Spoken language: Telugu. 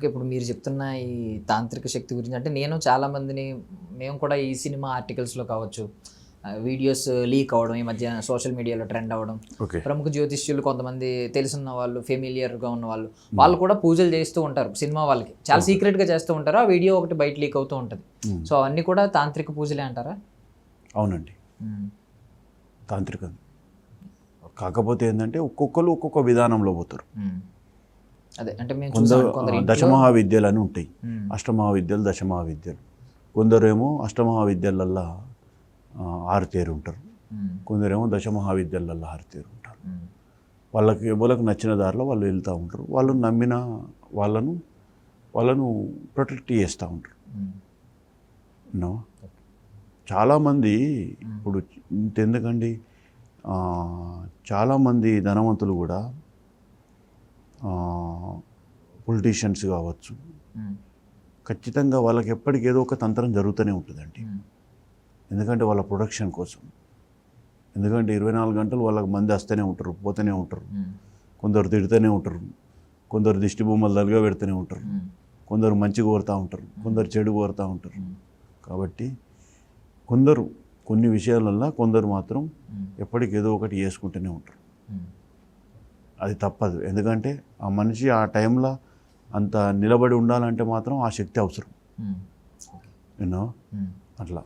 ఓకే ఇప్పుడు మీరు చెప్తున్న ఈ తాంత్రిక శక్తి గురించి అంటే నేను చాలా మందిని మేము కూడా ఈ సినిమా ఆర్టికల్స్లో కావచ్చు వీడియోస్ లీక్ అవ్వడం ఈ మధ్య సోషల్ మీడియాలో ట్రెండ్ అవ్వడం ప్రముఖ జ్యోతిష్యులు కొంతమంది తెలిసిన వాళ్ళు ఫెమిలియర్గా ఉన్న వాళ్ళు వాళ్ళు కూడా పూజలు చేస్తూ ఉంటారు సినిమా వాళ్ళకి. చాలా సీక్రెట్గా చేస్తూ ఉంటారు ఆ వీడియో ఒకటి బయట లీక్ అవుతూ ఉంటుంది. సో అవన్నీ కూడా తాంత్రిక పూజలే అంటారా? అవునండి. తాంత్రికం. కాకపోతే ఏంటంటే ఒక్కొక్కరు ఒక్కొక్క విధానంలో పోతారు. అదే అంటే కొందరు దశమహావిద్యలు అని ఉంటాయి. అష్టమహావిద్యలు దశమహావిద్యలు. కొందరేమో అష్టమహావిద్యలల్లో ఆరుతేరు ఉంటారు. కొందరేమో దశమహావిద్యలల్లో ఆరుతేరు ఉంటారు. వాళ్ళకి ఎవరికి నచ్చిన దారిలో వాళ్ళు వెళ్తూ ఉంటారు. వాళ్ళు నమ్మిన వాళ్ళను వాళ్ళను ప్రొటెక్ట్ చేస్తూ ఉంటారు. చాలామంది ఇప్పుడు ఇంతెందుకండి? చాలామంది ధనవంతులు కూడా పొలిటీషియన్స్ కావచ్చు. ఖచ్చితంగా వాళ్ళకి ఎప్పటికి ఏదో ఒక తంత్రం జరుగుతూనే ఉంటుందండి. ఎందుకంటే వాళ్ళ ప్రొడక్షన్ కోసం ఎందుకంటే ఇరవై నాలుగు గంటలు వాళ్ళకి మంది వస్తూనే ఉంటారు పోతూనే ఉంటారు. కొందరు తిడుతూనే ఉంటారు కొందరు దిష్టి బొమ్మలు దలుగా పెడుతూనే ఉంటారు. కొందరు మంచి కోరుతూ ఉంటారు కొందరు చెడు కోరుతూ ఉంటారు. కాబట్టి కొందరు కొన్ని విషయాలల్లో కొందరు మాత్రం మ్మ్. ఎప్పటికి ఏదో ఒకటి చేసుకుంటూనే ఉంటారు. అది తప్పదు. ఎందుకంటే ఆ మనిషి ఆ టైంలో అంత నిలబడి ఉండాలంటే మాత్రం ఆ శక్తి అవసరం. యూనో. అట్లా.